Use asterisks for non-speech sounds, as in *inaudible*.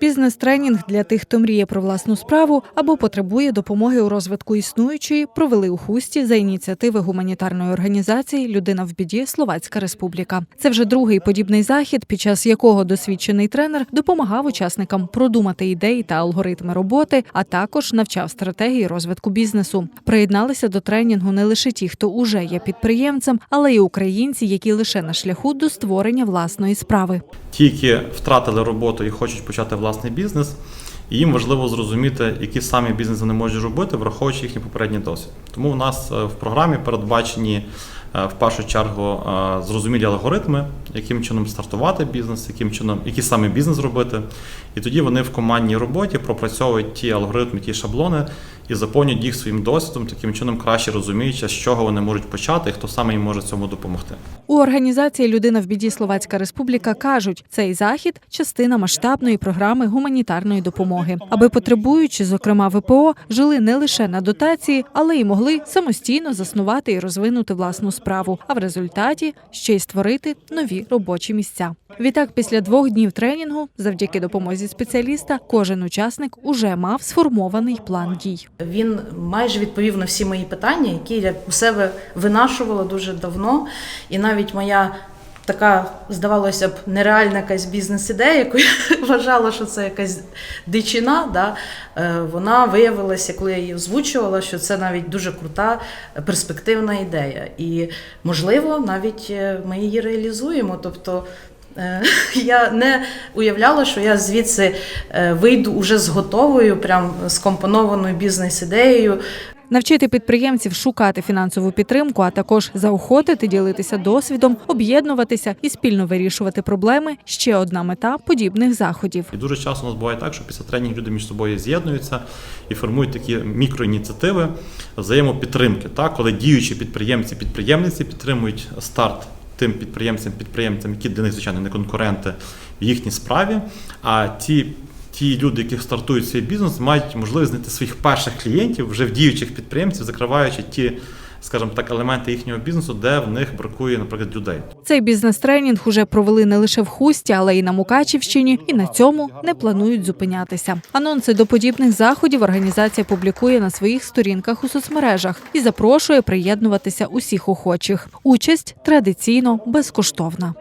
Бізнес-тренінг для тих, хто мріє про власну справу або потребує допомоги у розвитку існуючої, провели у хусті за ініціативи гуманітарної організації Людина в біді Словацька Республіка. Це вже другий подібний захід, під час якого досвідчений тренер допомагав учасникам продумати ідеї та алгоритми роботи, а також навчав стратегії розвитку бізнесу. Приєдналися до тренінгу не лише ті, хто уже є підприємцем, але й українці, які лише на шляху до створення власної справи. Ті, які втратили роботу і хочуть почати власний бізнес, і їм важливо зрозуміти, які самі бізнес вони можуть робити, враховуючи їхній попередній досвід. Тому у нас е, в програмі передбачені е, в першу чергу е, зрозумілі алгоритми, яким чином стартувати бізнес, яким чином, який саме бізнес робити. І тоді вони в командній роботі пропрацьовують ті алгоритми, ті шаблони і заповнюють їх своїм досвідом, таким чином краще розуміючи, з чого вони можуть почати і хто саме їм може цьому допомогти. У організації Людина в біді Словацька Республіка кажуть, цей захід частина масштабної програми гуманітарної допомоги, аби потребуючи, зокрема ВПО, жили не лише на дотації, але й могли самостійно заснувати і розвинути власну справу, а в результаті ще й створити нові робочі місця. Відтак, після двох днів тренінгу, завдяки допомозі спеціаліста, кожен учасник уже мав сформований план дій. Він майже відповів на всі мої питання, які я у себе винашувала дуже давно. І навіть моя така, здавалося б, нереальна якась бізнес-ідея, яку я *laughs* вважала, що це якась дичина, да, е, вона виявилася, коли я її озвучувала, що це навіть дуже крута перспективна ідея. І, можливо, навіть е, ми її реалізуємо. Тобто *laughs* Я не уявляла, що я звідси е, вийду уже з готовою, прям скомпонованою бізнес-ідеєю. Навчити підприємців шукати фінансову підтримку, а також заохотити ділитися досвідом, об'єднуватися і спільно вирішувати проблеми ще одна мета подібних заходів. І дуже часто у нас буває так, що після тренінгів люди між собою з'єднуються і формують такі мікроініціативи взаємопідтримки. Так? Коли діючі підприємці, підприємниці підтримують старт тим підприємцям, підприємцям, які для них, звичайно, не конкуренти в їхній справі. А ті, ті люди, які стартують свій бізнес, мають можливість знайти своїх перших клієнтів вже в діючих підприємців, закриваючи ті. Скажімо так, елементи їхнього бізнесу, де в них бракує, наприклад, людей. Цей бізнес-тренінг уже провели не лише в Хусті, але й на Мукачівщині, і на цьому не планують зупинятися. Анонси до подібних заходів організація публікує на своїх сторінках у соцмережах і запрошує приєднуватися усіх охочих. Участь традиційно безкоштовна.